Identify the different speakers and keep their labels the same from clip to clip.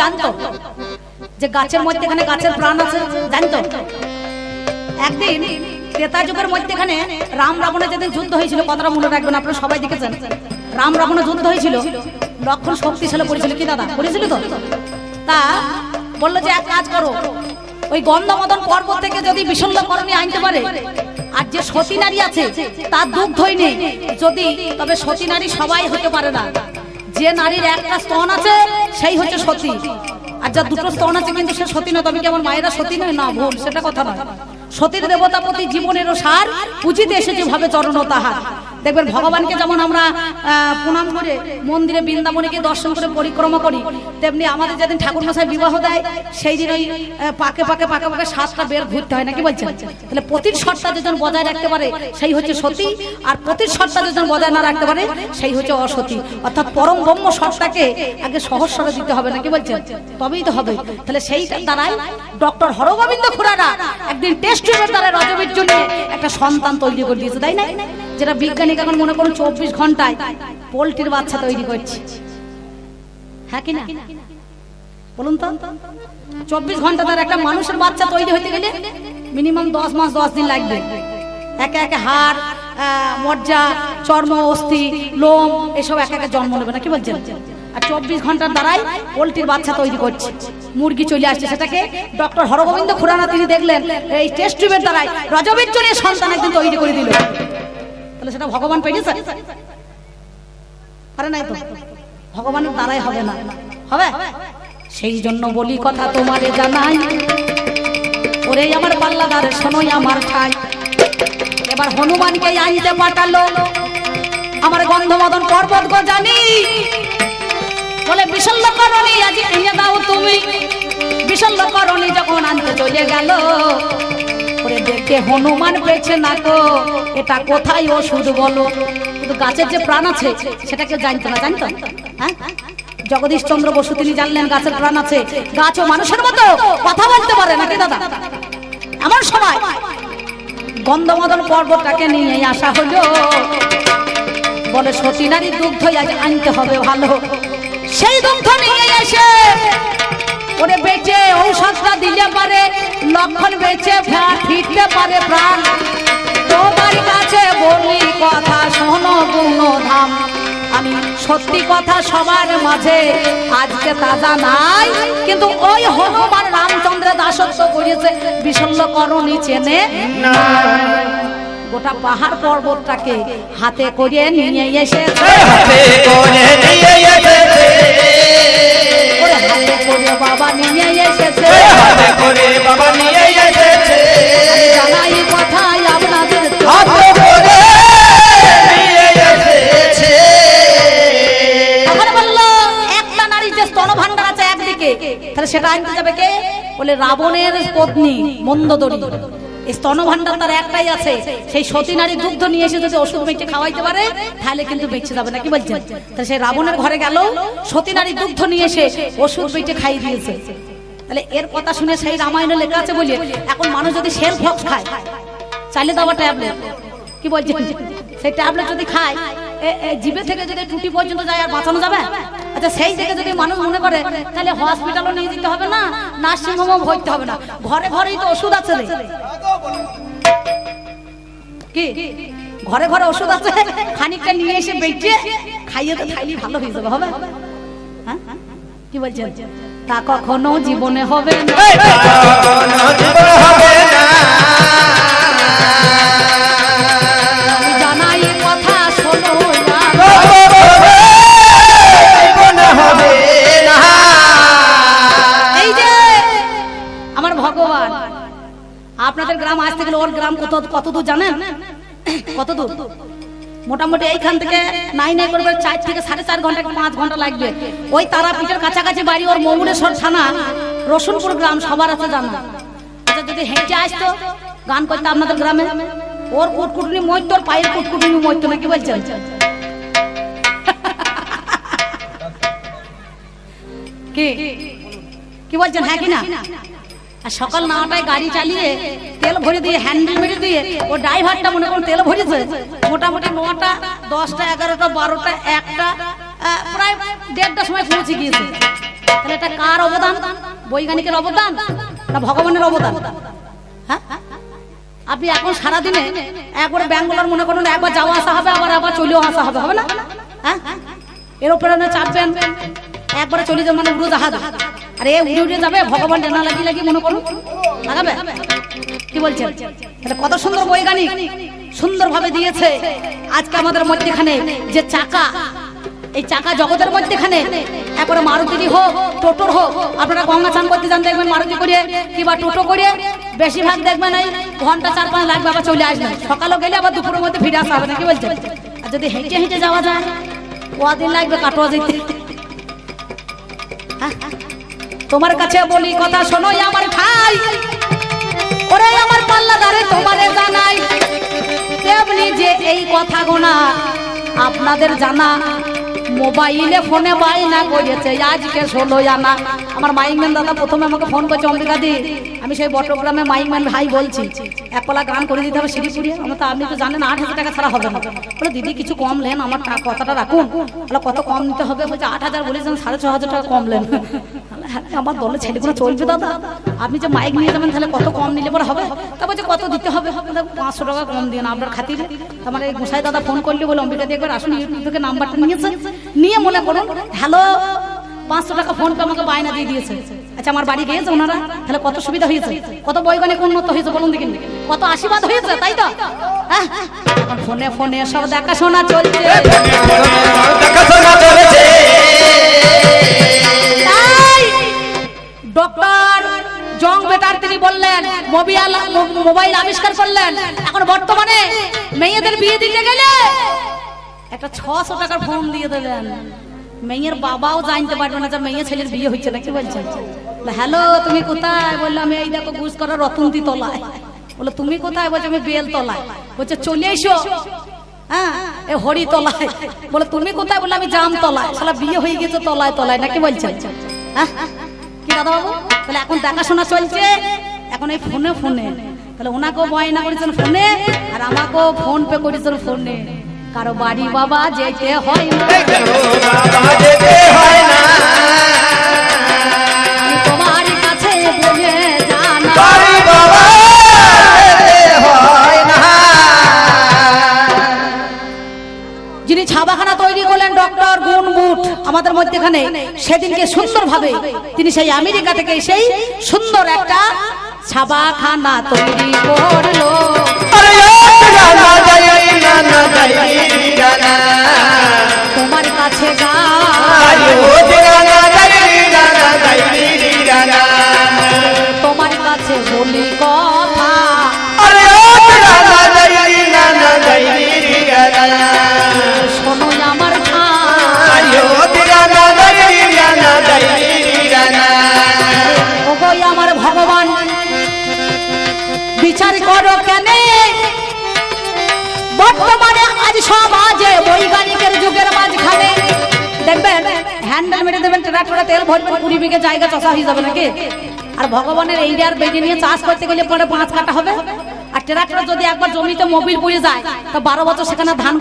Speaker 1: জানতো যে গাছের মধ্যে এখানে গাছের প্রাণ আছে জানতো একদিন ত্রেতা যুগের মধ্যেখানে রাম রাবণের যেদিন যুদ্ধ হয়েছিল, কথাটা মনে রাখবেন আপনারা সবাই দেখেছেন। রাম রাবণের যুদ্ধ হয়েছিল, লক্ষণ শক্তিশালী পড়েছিল কি দাদা পড়েছিল তো? তা বলল যে, এক কাজ করো, ওই গন্ধমদন পর্বত থেকে যদি বিশল্যকরণী আনতে পারে, আর যে সতী নারী আছে, তার দুগ্ধই নেই যদি, তবে সতী নারী সবাই হতে পারে না। যে নারীর একটা স্তন আছে, সেই হচ্ছে সতী। আর যার দুটো স্তন আছে কিন্তু সে সতী নয়, তবে কি আমার মায়েরা সতী নয়? না, ভুল, সেটা কথা নয়। সতীর দেবতা প্রতি জীবনেরও সার, পুঁজিতে এসেছে ভাবে চরণ তাহার। দেখবেন ভগবানকে যেমন আমরা প্রণাম করে মন্দিরে বৃন্দাবনীকে দর্শন করে পরিক্রমা করি, তেমনি আমাদের যেদিন ঠাকুর মশাই বিবাহ দেয়, সেই দিন ওই পাকে পাকে পাকে পাকে সাতটা বের ঘুরতে হয়, নাকি বলছেন? তাহলে প্রতির সত্তা যেজন বজায় রাখতে পারে, সেই হচ্ছে সতী, আর প্রতির সত্তা যেজন বজায় না রাখতে পারে, সেই হচ্ছে অসতী। অর্থাৎ পরম ব্রহ্ম সত্তাকে আগে সহস্বরে দিতে হবে, নাকি বলছেন? তবেই তো হবে। তাহলে সেই দ্বারাই ডক্টর হরগোবিন্দ খুরারা একদিন টেস্ট টিউবের দ্বারা রজবীর জন্য একটা সন্তান তৈরি করে দিয়েছে, তাই না? যেটা বিজ্ঞানী এখন মনে করুন চব্বিশ ঘন্টায় পোল্ট্রির বাচ্চা তৈরি করছে। হ্যাঁ কি না? বলুন তো। চব্বিশ ঘণ্টা তার একটা মানুষের বাচ্চা তৈরি হতে গেলে মিনিমাম দশ মাস, দশ দিন লাগবে। একে একে হাড় মজ্জা, চর্ম, অস্থি, লোম, এসব একে একে জন্ম নেবে না, কি বলছেন? আর চব্বিশ ঘণ্টার দ্বারাই পোল্ট্রির বাচ্চা তৈরি করছে। মুরগি চলে আসছে সেটাকে ডক্টর হরগোবিন্দ খুরানা তিনি দেখলেন, এই টেস্ট টিউবের দ্বারাই রজবীর জন্য সন্তান একদিন তৈরি করে দিল। তাহলে সেটা ভগবান পেয়েছে? পারে নাই তো। ভগবানের দ্বারাই হবে না। হবে? সেই জন্য বলি কথা তোমারে জানাই। ওরে আমার পাল্লাদার শোনোই আমার ঠাই। এবার হনুমানকে আনতে পাঠালো। আমার গন্ধমদন পর্বত গো জানি। বলে বিশল্য করণী আজ এনে দাও তুমি। বিশল্য করণী যখন আনতে চলে গেল ওরে দেখে হনুমান পেয়েছে না তো? এটা কোথায় ওষুধ বলো? কিন্তু গাছের যে প্রাণ আছে সেটা কেউ জানতো না, জানতো? হ্যাঁ? জগদীশ চন্দ্র বসু তিনি জানলেন গাছের প্রাণ আছে। গাছও মানুষের মতো, কথা বলতে পারে নাকি দাদা? এমন সময় গন্ধমদন পর্বতটাকে নিয়ে আসা হলো। বলে, সতী নারী দুগ্ধ আনতে হবে ভালো। সেই দুগ্ধ নিয়ে এসে ওরে বেঁচে ঔষধটা দিলে পারে, লক্ষণ বেঁচে ফের, ফিরতে পারে প্রাণ। তোমার কাছে বলি কথা, শোনো গুণ ধাম আমি সত্যি কথা সবার মাঝে, আজকে তাজা নাই, কিন্তু ওই হনুমান রামচন্দ্রের দাসত্ব করেছে বিষণ্ণ করণী চেনে গোটা পাহাড় পর্বতটাকে হাতে করে নিয়ে এসেছে।
Speaker 2: নিয়ে এসেছে।
Speaker 1: হাতে করে বাবা নিয়ে এসেছে। জানাই কথাই আপনাদের
Speaker 2: হাতে করে নিয়ে এসেছে।
Speaker 1: তখন বলল একটা নারী যে স্তন ভান্ডার আছে একদিকে তাহলে সেটা আনতে যাবে কে? বলে রাবণের পত্নী মন্দদরি। এই স্তন ভান্ডার তার একটাই আছে। সেই সতী নারী দুগ্ধ নিয়ে এসে যদি ওষুধ মেটে খাওয়াইতে পারে, তাহলে কিন্তু বেঁচে যাবে না। কি বলছেন? তাহলে সেই রাবণের ঘরে গেল, সতী নারী দুগ্ধ নিয়ে এসে ওষুধ মেটে খাইয়ে দিয়েছে। তাহলে এর কথা শুনে সেই রামায়ণে লেখা আছে বলে এখন মানুষ যদি সেল ফক্স খায়, চাইলে দেওয়া ট্যাবলেট। কি বলছেন? সেই ট্যাবলেট যদি খায় জিভে থেকে যদি টুটি পর্যন্ত যায় আর বাঁচানো যাবে আচ্ছা সেই থেকে যদি মানুষ মনে করে তাহলে হসপিটালও নিয়ে যেতে হবে না নার্সিং হোমও ভরতে হবে না ঘরে ঘরেই তো ওষুধ আছে রে কি ঘরে ঘরে ওষুধ আছে খানিকটা নিয়ে এসে বেঁচে খাইয়ে তো খাইলে ভালো হয়ে যাবে হবে হ্যাঁ কি বলছেন তা কখনো জীবনে হবে না আসতে গেলে ওর গ্রাম কত কত দূর জানেন? কত দূর? মোটামুটি এইখান থেকে নাই নাই করবে চার থেকে সাড়ে চার ঘণ্টা পাঁচ ঘণ্টা লাগবে। ওই তারাপীঠের কাছাকাছি বাড়ি ওর মৌরেশ্বর থানা, রসুনপুর গ্রাম, সবার আছে জানা। আচ্ছা যদি হেঁটে আসতো, গান করতে আপনাদের গ্রামে? ওর কুটকুটনি মরত ওর পায়ের কুটকুটনি মরত নাকি বলছেন? কি? কি বলছেন? হ্যাঁ কি না? আর সকাল নটায় গাড়ি চালিয়ে তেল ভরে দিয়ে হ্যান্ডেল মেরে দিয়ে, ও ড্রাইভারটা মনে করুন তেল ভরেছে, মোটামুটি নটা, দশটা, এগারোটা, বারোটা, একটা প্রায় দেড়টার সময় পৌঁছে গিয়েছে। তাহলে এটা কার অবদান? বৈজ্ঞানিকের অবদান না ভগবানের অবদান? হ্যাঁ? আপনি এখন সারাদিনে একবার ব্যাঙ্গালোর মনে করুন, একবার যাওয়া আসা হবে, আবার আবার চলেও আসা হবে হবে না? হ্যাঁ? এরোপ্লেনে চাপবেন একবারে চলে যাবে মানে উড়ো জাহাজ। আরে উড়ে উড়ে যাবে, ভগবান জানা লাগি লাগি মনে করুন। লাগাবে? কি বলছেন? এটা কত সুন্দর বৈজ্ঞানিক সুন্দরভাবে দিয়েছে আজকে আমাদের মধ্যেখানে যে চাকা। এই চাকা জগতের মধ্যেখানে একবারে মারুতিরই হোক, টোটোর হোক, আপনারা গঙ্গা চান করতে যান, দেখবেন মারুতি করে কিংবা টোটো করে বেশিরভাগ দেখবেন এই ঘণ্টা চার পাঁচ লাখ আবার চলে আসবে। সকালেও গেলে আবার দুপুরের মধ্যে ফিরে আসা হবে না, কি বলছেন? আর যদি হেঁটে হেঁটে যাওয়া যায়, কদিন লাগবে কাটোয়া যেতে? তোমার কাছে বলি কথা শোনো আমার খাই ওরে আমার পাল্লাদারে, তোমারে জানাই। তেমনি যে এই কথা গোনা, আপনাদের জানা। মোবাইলে ফোনে বাইনা করেছে। আজকে ষোলো আনা। আমার মাইকম্যান দাদা প্রথমে আমাকে ফোন করছে, অম্বিকা দি, আমি সেই বটগ্রামে মাইকম্যান ভাই বলছি এক পালা গান করে দিতে হবে শিলিপুরি আমার তো, আপনি তো জানেন, আট হাজার টাকা ছাড়া হবে না। বলে, দিদি, কিছু কম লেন আমার কথাটা রাখুন। বলে, কত কম নিতে হবে? বলছে, আট হাজার বলেছেন সাড়ে ছ হাজার টাকা কম নেন হ্যাঁ, আমার দলে ছেলেগুলো চলবে দাদা। আপনি যে মাইক নিয়ে যাবেন তাহলে কত কম নিলে পরে হবে? তারপর বলছে কত দিতে হবে? পাঁচশো টাকা কম দিয়ে না আপনার খাতিরে। আমার এই গোসাই দাদা ফোন করলে বলে অম্বিকা দিয়ে একবার আসুন ইউটিউব থেকে নাম্বারটা নিয়েছে। নিয়ে মনে করুন হ্যালো পাঁচশো টাকা ফোন পে আমাকে বায়না দিয়ে দিয়েছে। আচ্ছা আমার বাড়ি গিয়েছে ওনারা তাহলে কত সুবিধা হয়েছে? কত বৈজ্ঞানিক উন্নত হয়েছে বলুন দেখিনি কত আশীর্বাদ হয়েছে তাই তো? হ্যাঁ? এখন ফোনে ফোনে সব দেখাশোনা চলছে।
Speaker 2: দেখাশোনা চলেছে।
Speaker 1: ডক্টর জং বেটার তিনি বললেন মোবাইল মোবাইল আবিষ্কার করলেন। এখন বর্তমানে মেয়েদের বিয়ে দিতে গেলে একটা ছশো টাকার ফর্ম দিয়ে দেবেন। মেয়ের বাবাও জানতে পারবে না যে মেয়ে ছেলের বিয়ে হচ্ছে না কি বলছেন হ্যালো, তুমি কোথায়? বলল, আমি এই দেখো গুজ করার রতন্তি তলায়। বলে, তুমি কোথায়? বলছো, আমি বেল তলায়। বলছে, চলে এসো। হ্যাঁ এ হরি তলায়। বলে, তুমি কোথায়? বললে, আমি জাম তলায়। শালা, বিয়ে হয়ে গেছে তলায় তলায় নাকি বলছেন হ্যাঁ কি দাদা বাবু তাহলে এখন দেখাশোনা চলছে। এখন এই ফোনে ফোনে। তাহলে ওনাকেও বয়না করেছেন ফোনে, আর আমাকেও ফোন পে করেছেন ফোনে। কারও বাড়ি বাবা যেতে হয় না। আমাদের মধ্যেখানে সেদিনকে সুন্দরভাবে তিনি সেই আমেরিকা থেকে সেই সুন্দর একটা ছাবাখানা তৈরি করল।
Speaker 2: গানা
Speaker 1: তোমার কাছে
Speaker 2: আরে
Speaker 1: কুড়ি বিঘে জায়গা হয়ে যাবে নাকি? আর ভগবানের বেগে নিয়ে চাষ করতে গেলে পরে পাঁচ কাটা হবে? আর যদি একবার জমিতে মোবিল পড়ে যায়, তো বারো বছর সেখানে ধান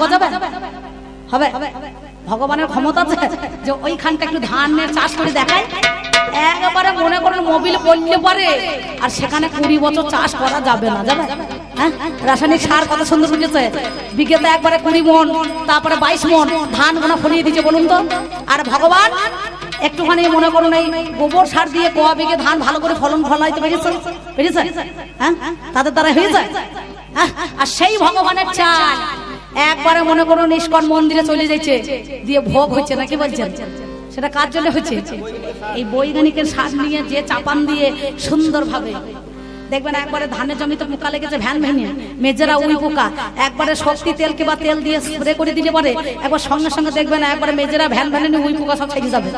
Speaker 1: ভগবানের ক্ষমতা যে ওইখানটা একটু ধানের চাষ করে দেখায়? একেবারে মনে করেন মোবিল পড়লে পারে, আর সেখানে কুড়ি বছর চাষ করা যাবে না, যাবে? হ্যাঁ? রাসায়নিক সার কত সুন্দর উঠেছে বিঘেতে একবারে কুড়ি মন, তারপরে বাইশ মন। ধান গোনা ফলিয়ে দিচ্ছে বলুন তো। আর ভগবান, একটুখানি মনে করুন এই গোবর সার দিয়ে কোয়া বিঘে ধান ভালো করে ফলন ফলাইতে পেরেছে? পেরেছে? হ্যাঁ? তাদের দ্বারা হয়েছে? হ্যাঁ? আর সেই ভগবানের চাল একবারে মনে করুন ইস্কন মন্দিরে চলে যাচ্ছে দিয়ে ভোগ হচ্ছে নাকি বলছেন? সেটা কার জন্য হচ্ছে? এই বৈজ্ঞানিকের সার নিয়ে যে চাপান দিয়ে সুন্দরভাবে দেখবেন একবারে ধানের জমিতে পোকা লেগেছে, ভ্যান ভেঙে। মেজেরা উই পোকা। একবারে শক্তি তেল কিংবা তেল দিয়ে স্প্রে করে দিলে পরে একবার সঙ্গে সঙ্গে দেখবেন একবারে মেজেরা ভ্যান ভ্যানে উই পোকা সব ছেড়ে যাবে।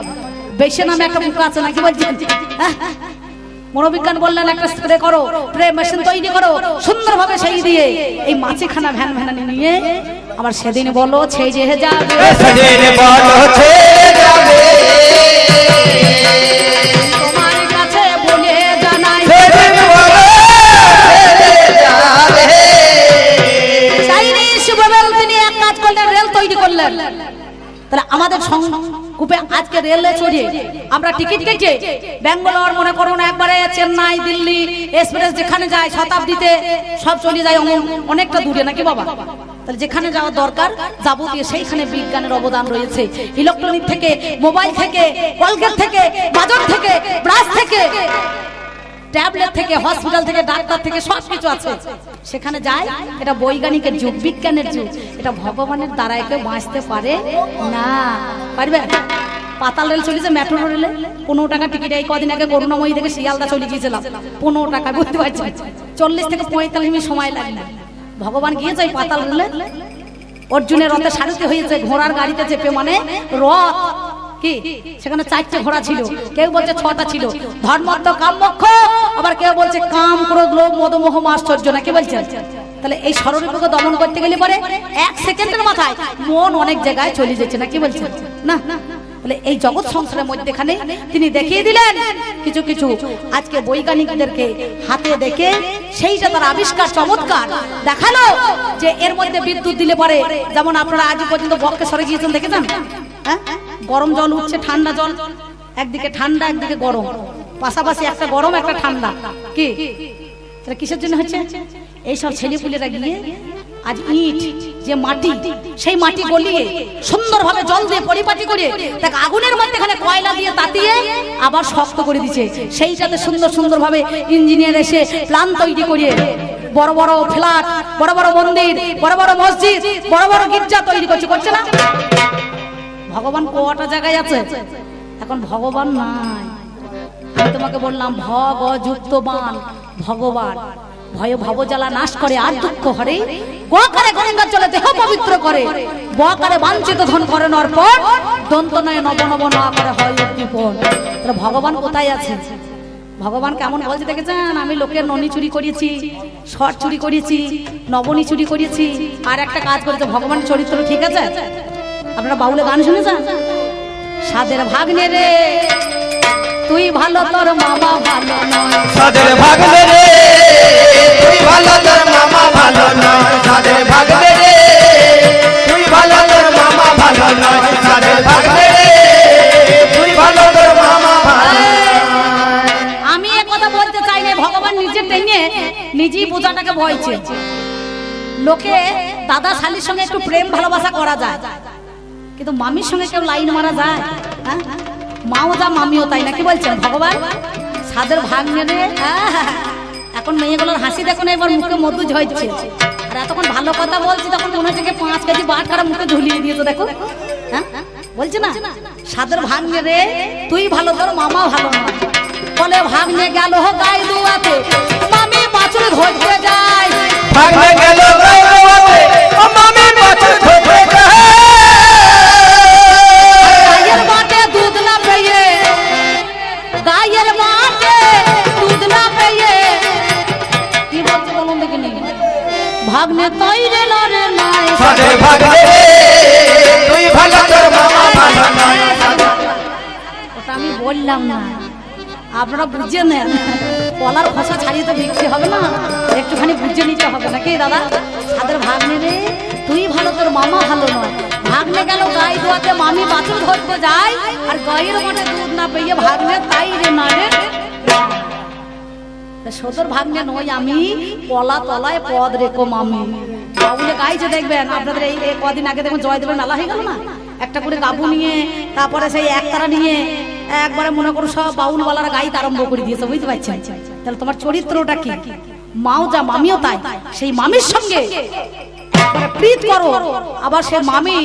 Speaker 1: বেশি নামে একটা পোকা আছে নাকি বলছেন? হ্যাঁ? মনোবিজ্ঞান বললেন, একটা স্প্রে করো স্প্রে মেশিন তৈরি করো, সুন্দরভাবে সেই দিয়ে এই মাছিখানা ভ্যান ভ্যানানি নিয়ে আবার সেদিন বলো ছেড়ে যাবে।
Speaker 2: সজের বলো ছেড়ে যাবে।
Speaker 1: আমরা টিকিট কেটে ব্যাঙ্গালোর, মনে করুন একবারে চেন্নাই, দিল্লি, এক্সপ্রেস যেখানে যায়, শতাব্দীতে সব চলে যায় অনেকটা দূরে, নাকি বাবা? তাহলে যেখানে যাওয়া দরকার, যাবতীয় সেইখানে বিজ্ঞানের অবদান রয়েছে। ইলেকট্রনিক থেকে, মোবাইল থেকে কলগেট থেকে, বাজার থেকে, ব্রাশ থেকে ট্যাবলেট থেকে, হসপিটাল থেকে, ডাক্তার থেকে সব কিছু আছে। সেখানে যায়, এটা বৈজ্ঞানিকের যুগ, বিজ্ঞানের যুগ। এটা ভগবানের দ্বারা কেউ বাঁচতে পারে না। পারবে? পাতাল রেল চলেছে, মেট্রো রেলে। পনেরো টাকা টিকিট, এই কদিন আগে করুণাময়ী থেকে শিয়ালদা চলে গিয়েছিলাম। পনেরো টাকা, বুঝতে পারছি চল্লিশ থেকে পঁয়তাল্লিশ মিনিট সময় লাগে। না ভগবান গিয়েছে ওই পাতাল রেলে। অর্জুনের রথে সারথি হয়েছে, ঘোড়ার গাড়িতে চেপে মানে রথ কি? সেখানে চারটে ঘোড়া ছিল। কেউ বলছে ছটা ছিল। ধর্মত্ব কাম মোক্ষ। আবার কেউ বলছে কাম ক্রোধ, লোভ মদমোহ আশ্চর্য না, কি বলছেন? তাহলে এই স্বরূপকে দমন করতে গেলে পরে এক সেকেন্ডের মাথায় মন অনেক জায়গায় চলে যাচ্ছে না, কি বলছেন? না বলে এই জগৎ সংসারের মধ্যেখানে তিনি দেখিয়ে দিলেন কিছু কিছু। আজকে বৈজ্ঞানিকদেরকে হাতে দেখে সেইটা তার আবিষ্কার চমৎকার। দেখাল যে এর মধ্যে বিদ্যুৎ দিলে পরে, যেমন আপনারা আজ পর্যন্ত বক্রেশ্বরে গিয়েছেন, দেখেছেন? হ্যাঁ? গরম জল উঠছে ঠান্ডা জল। একদিকে ঠান্ডা, একদিকে গরম। পাশাপাশি একটা গরম, একটা ঠান্ডা। কি? তাহলে কিসের জন্য হচ্ছে? এইসব ছেলেপুলেরা গিয়ে আজ ইট, যে মাটি, সেই মাটি গলিয়ে সুন্দরভাবে জল দিয়ে পরিপাটি করে তাকে আগুনের মধ্যে এখানে কয়লা দিয়ে তাতিয়ে আবার শক্ত করে দিচ্ছে সেই সাথে সুন্দর সুন্দরভাবে ইঞ্জিনিয়ার এসে প্ল্যান তৈরি করে বড় বড় ফ্ল্যাট, বড় বড় মন্দির, বড় বড় মসজিদ, বড় বড় গির্জা তৈরি করছে। করছে না? ভগবান কটা জায়গায় আছে? এখন ভগবান নাই। আমি তোমাকে বললাম, ভগ যুক্ত বান, ভগবান। ভয় ভবজ্বালা নাশ করে, আর দুঃখ হরে গোকারে গঙ্গা চলে, দেহ পবিত্র করে। বকারে বাঞ্ছিত ধন করে অর্পণ দন্ত নয় নব নব না করে হয় উদ্দীপন। তাহলে ভগবান কোথায় আছে? ভগবান কেমন বলছে দেখেছেন? আমি লোকের ননি চুরি করেছি শট চুরি করেছি নবনী চুরি করেছি আর একটা কাজ করেছে ভগবানের চরিত্র ঠিক আছে? আপনারা বাউলে গান শুনেছেন? সাদের ভাগ নে রে তুই ভালো তোর মামা ভালো নয়।
Speaker 2: সাদের ভাগলে রে তুই ভালো তোর মামা ভালো নয়। সাদের ভাগলে রে তুই ভালো তোর মামা ভালো নয়। সাদের ভাগলে রে তুই ভালো তোর মামা ভালো
Speaker 1: আমি এ কথা বলতে চাই না ভগবান নিজে টেনে নিজেই বোঝাটাকে বইছে লোকে দাদা শালির সঙ্গে একটু প্রেম ভালোবাসা করা যায়। কিন্তু মামির সঙ্গে কেউ লাইন মারা যায়? হ্যাঁ? মাও যা মামিও তাই, নাকি বলছেন? ভগবান, সাদের ভাগ নেবে? এখন মেয়েগুলোর হাসি দেখুন, এবার মুখে মধু ঝরছে। আর এতক্ষণ ভালো কথা বলছি, তখন মনে হচ্ছে পাঁচ কেজি বাট খারাপ মুখে ঝুলিয়ে দিয়েছে, দেখো। হ্যাঁ? বলছে না? সাদের ভাগ রে তুই ভালো ধর, মামা ভালো বলে ভাগ নিয়ে গেল গাই দুয়াতে। মামি বাছুর ধরতে যায়।
Speaker 2: ভাগলে গেল গৌরবতে ও
Speaker 1: বুঝে নেন কলার খসা ছাড়িয়ে তো বিক্রি হবে না। একটুখানি বুঝে নিতে হবে নাকি দাদা? সাদের ভাগ্নে রে, তুই ভালো, তোর মামা ভালো নয়। ভাগ্নে গেল গাই দোয়াতে, মামি বাছুর ধরতে যায়। আর গায়ের মাঠে দুধ না পেয়ে ভাগ্নে তাই রে না রে। সদর ভাগ্নে নই আমি কলা তলায় পদ রেখো মামি। বাবুলে গাইছে দেখবেন, আপনাদের এই কদিন আগে দেখবেন জয়দেবের মেলা হয়ে গেল না? একটা করে গাবু নিয়ে, তারপরে সেই একতারা নিয়ে একবারে মনে করো সব বাউলওয়ালারা গাইতে আরম্ভ করে দিয়েছে, বুঝতে পারছেন? তাহলে তোমার চরিত্রটা কি? মাও যা, মামিও তাই। সেই মামির সঙ্গে একবারে প্রীত করো। আবার সে মামি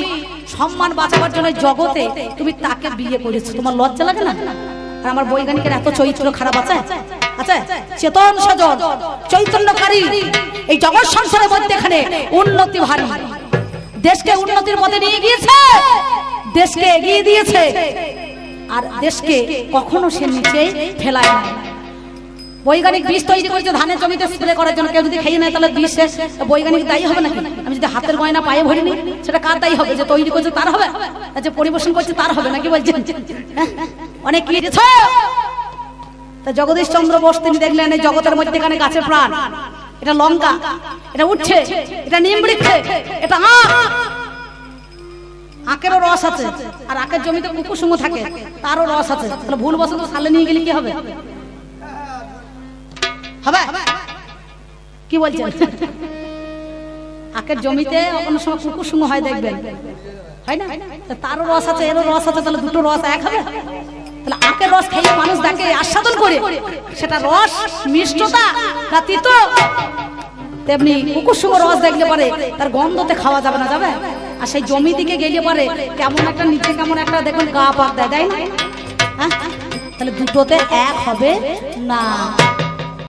Speaker 1: সম্মান বাঁচাবার জন্য জগতে তুমি তাকে বিয়ে করেছ। তোমার লজ্জা লাগে না? আর আমার বৈজ্ঞানিকের এত চরিত্র খারাপ আছে? আচ্ছা চেতন সজন চৈতন্যকারী, এই জগৎ সংসারের মধ্যে এখানে উন্নতি ভারী। দেশকে উন্নতির মধ্যে নিয়ে গিয়েছে। দেশকে এগিয়ে দিয়েছে। আর দেশকে কখনো সে নিচে ফেলায় না। বৈজ্ঞানিক বিষ তৈরি করেছে, ধানের জমিতে স্প্রে করার জন্য। কেউ যদি খেয়ে নেয়, তাহলে বিষ শেষ বৈজ্ঞানিক দায়ী হবে নাকি? আমি যদি হাতের গয়না পায়ে ভরিনি সেটা কার দায়ী হবে? যে তৈরি করছে তার হবে? যে পরিবেশন করছে তার হবে নাকি বলছেন? অনেক কি তা জগদীশ চন্দ্র বোস তিনি দেখলেন এই জগতের মধ্যেখানে গাছের প্রাণ। এটা লঙ্কা, এটা উঠছে, এটা নিম এটা আখ আখেরও রস আছে। আর আখের জমিতে কুকুর সঙ্গ থাকে, তারও রস আছে। তাহলে ভুল বসন্ত সালে নিয়ে গেলে কি হবে? হবে? কি বলছেন? আখের জমিতে কোনো সময় কুকুর সঙ্গ হয় দেখবেন। হয় না? তারও রস আছে, এরও রস আছে, তাহলে দুটো রস এক হবে? তাহলে আখের রস খেয়ে মানুষ দেখে আস্বাদন করে। সেটা রস, মিষ্টতা না তিতো? তেমনি কুকুর সঙ্গ রস দেখলে পরে তার গন্ধতে খাওয়া যাবে না, যাবে? আর সেই জমি দিকে গেলে পরে কেমন একটা নিচে কেমন একটা দেখুন গা পাক দেয় তাই না? হ্যাঁ? তাহলে দুটোতে এক হবে? না।